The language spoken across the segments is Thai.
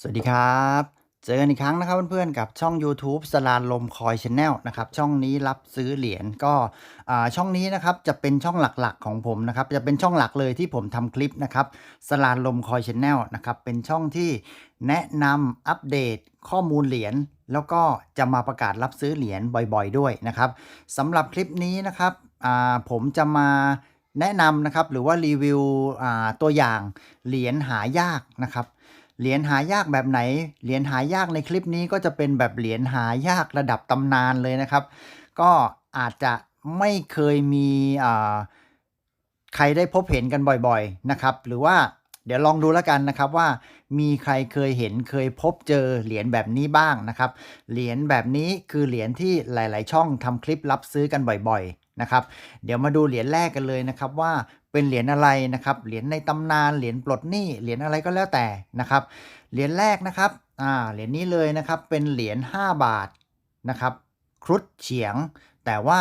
สวัสดีครับ เจอกันอีกครั้งนะครับเพื่อนๆกับช่อง YouTube สลานลมคอยชาแนลนะครับช่องนี้รับซื้อเหรียญก็อ่าช่องนี้นะครับจะเป็นช่องหลักๆของผมนะครับจะเป็นช่องหลักเลยที่ผมทำคลิปนะครับสลานลมคอยชาแนลนะครับเป็นช่องที่แนะนำอัปเดตข้อมูลเหรียญแล้วก็จะมาประกาศรับซื้อเหรียญบ่อยๆ ด้วยนะครับสำหรับคลิปนี้นะครับอ่าผมจะมาแนะนำนะครับหรือว่ารีวิวอ่าตัวอย่างเหรียญหายากนะครับ เหรียญหายากแบบไหน เหรียญหายากในคลิปนี้ก็จะเป็นแบบเหรียญหายากระดับตำนานเลยนะครับ ก็อาจจะไม่เคยมีใครได้พบเห็นกันบ่อยๆนะครับ หรือว่าเดี๋ยวลองดูแล้วกันนะครับว่ามีใครเคยเห็นเคยพบเจอเหรียญแบบนี้บ้างนะครับ เหรียญแบบนี้คือเหรียญที่หลาย ๆ ช่องทำคลิปรับซื้อกันบ่อยๆนะครับ เดี๋ยวมาดูเหรียญแรกกันเลยนะครับว่า เป็นเหรียญอะไรนะครับ เหรียญในตำนาน เหรียญปลดหนี้ เหรียญอะไรก็แล้วแต่นะครับ เหรียญแรกนะครับ อ่า เหรียญนี้เลยนะครับ เป็นเหรียญ5บาทนะครับ ครุฑเฉียง แต่ว่า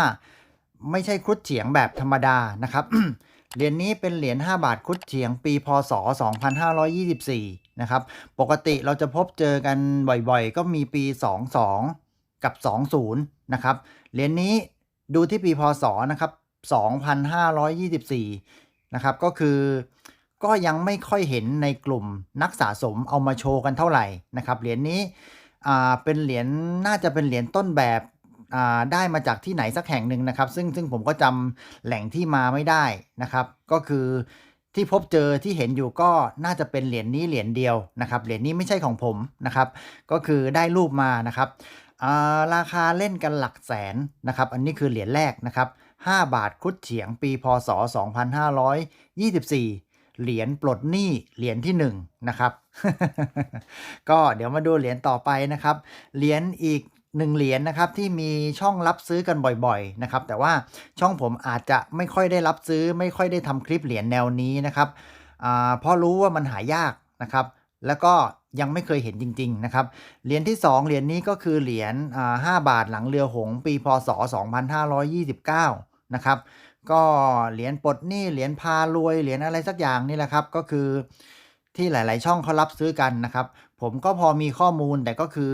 ไม่ใช่ครุฑเฉียงแบบธรรมดานะครับ เหรียญนี้เป็นเหรียญ5บาทครุฑเฉียงปีพศ 2524 นะครับ ปกติเราจะพบเจอกันบ่อยๆ ก็มีปี 22 กับ 20 นะครับ เหรียญนี้ดูที่ปีพศนะครับ 2524 นะครับ ก็คือก็ยังไม่ค่อยเห็นในกลุ่มนักสะสมเอามาโชว์กันเท่าไหร่นะครับเหรียญนี้เป็นเหรียญน่าจะเป็นเหรียญต้นแบบได้มาจากที่ไหนสักแห่งหนึ่งนะครับ ซึ่งซึ่งผมก็จำแหล่งที่มาไม่ได้นะครับ ก็คือที่พบเจอที่เห็นอยู่ก็น่าจะเป็นเหรียญนี้เหรียญเดียวนะครับเหรียญนี้ไม่ใช่ของผมนะครับ ก็คือได้รูปมานะครับราคาเล่นกันหลักแสนนะครับ อันนี้คือเหรียญแรกนะครับ 5 บาทครุดเฉียงปีพศ 2524 เหรียญปลดหนี้เหรียญที่1นะครับ ก็เดี๋ยวมาดูเหรียญต่อไปนะครับ เหรียญอีกหนึ่งเหรียญนะครับที่มีช่องรับซื้อกันบ่อยๆนะครับแต่ว่าช่องผมอาจจะไม่ค่อยได้รับซื้อ ไม่ค่อยได้ทำคลิปเหรียญแนวนี้นะครับเพราะรู้ว่ามันหายากนะครับ แล้วก็ยังไม่เคยเห็นจริงๆนะครับเหรียญที่ 2 เหรียญนี้ก็คือเหรียญอ่า5บาทหลังเรือหงปีพศ 2529 นะครับ ก็เหรียญปลดหนี้เหรียญพารวยเหรียญอะไรสักอย่างนี่แหละครับ ก็คือที่หลาย ๆ ช่องเขารับซื้อกันนะครับ ผมก็พอมีข้อมูลแต่ก็คือ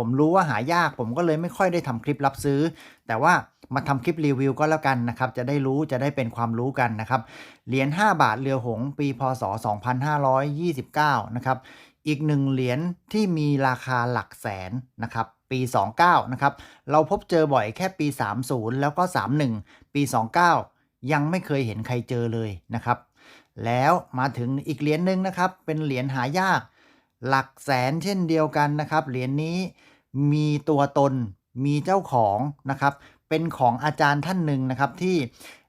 ผมรู้ว่าหายาก ผมก็เลยไม่ค่อยได้ทำคลิปรับซื้อ แต่ว่ามาทำคลิปรีวิวก็แล้วกันนะครับ จะได้รู้จะได้เป็นความรู้กันนะครับ เหรียญ5บาทเรือหงปีพศ 2529 นะครับ อีกหนึ่งเหรียญที่มีราคาหลักแสนนะครับปี 29 นะครับ เราพบเจอบ่อยแค่ปี 30 แล้วก็ 31 ปี 29 ยังไม่เคยเห็นใครเจอเลยนะครับ แล้วมาถึงอีกเหรียญหนึ่งนะครับ เป็นเหรียญหายาก หลักแสนเช่นเดียวกันนะครับ เหรียญนี้มีตัวตนมีเจ้าของนะครับ เป็นของอาจารย์ท่านหนึ่งนะครับที่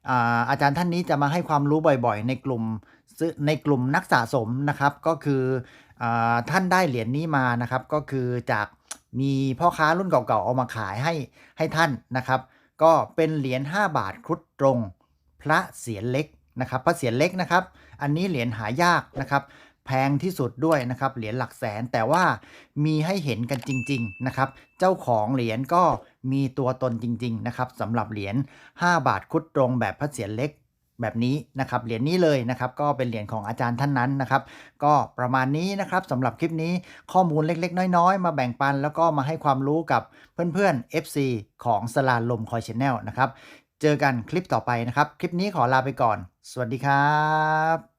อาอาจารย์ท่านนี้จะมาให้ความรู้บ่อยๆ ในกลุ่มในกลุ่มนักสะสมนะครับ ก็คืออท่านได้เหรียญนี้มานะครับ ก็คือจากมีพ่อค้ารุ่นเก่าๆเอามาขายให้ให้ท่านนะครับ ก็เป็นเหรียญ5บาทครุฑตรง พระเสียรเล็กนะครับ พระเสียรเล็กนะครับ อันนี้เหรียญหายากนะครับ แพงที่สุดด้วยนะครับเหรียญหลักแสนแต่ว่ามีให้เห็นกันจริง ๆ นะครับ เจ้าของเหรียญก็มีตัวตนจริง ๆ นะครับสำหรับเหรียญ5 บาทคุดตรงแบบพระเศียรเล็กแบบนี้นะครับเหรียญนี้เลยนะครับก็เป็นเหรียญของอาจารย์ท่านนั้นนะครับก็ประมาณนี้นะครับสำหรับคลิปนี้ข้อมูลเล็กๆ น้อยๆ มาแบ่งปัน แล้วก็มาให้ความรู้กับเพื่อนๆ FC ของสลาลมคอยชแนลนะครับเจอกันคลิปต่อไปนะครับ คลิปนี้ขอลาไปก่อน สวัสดีครับ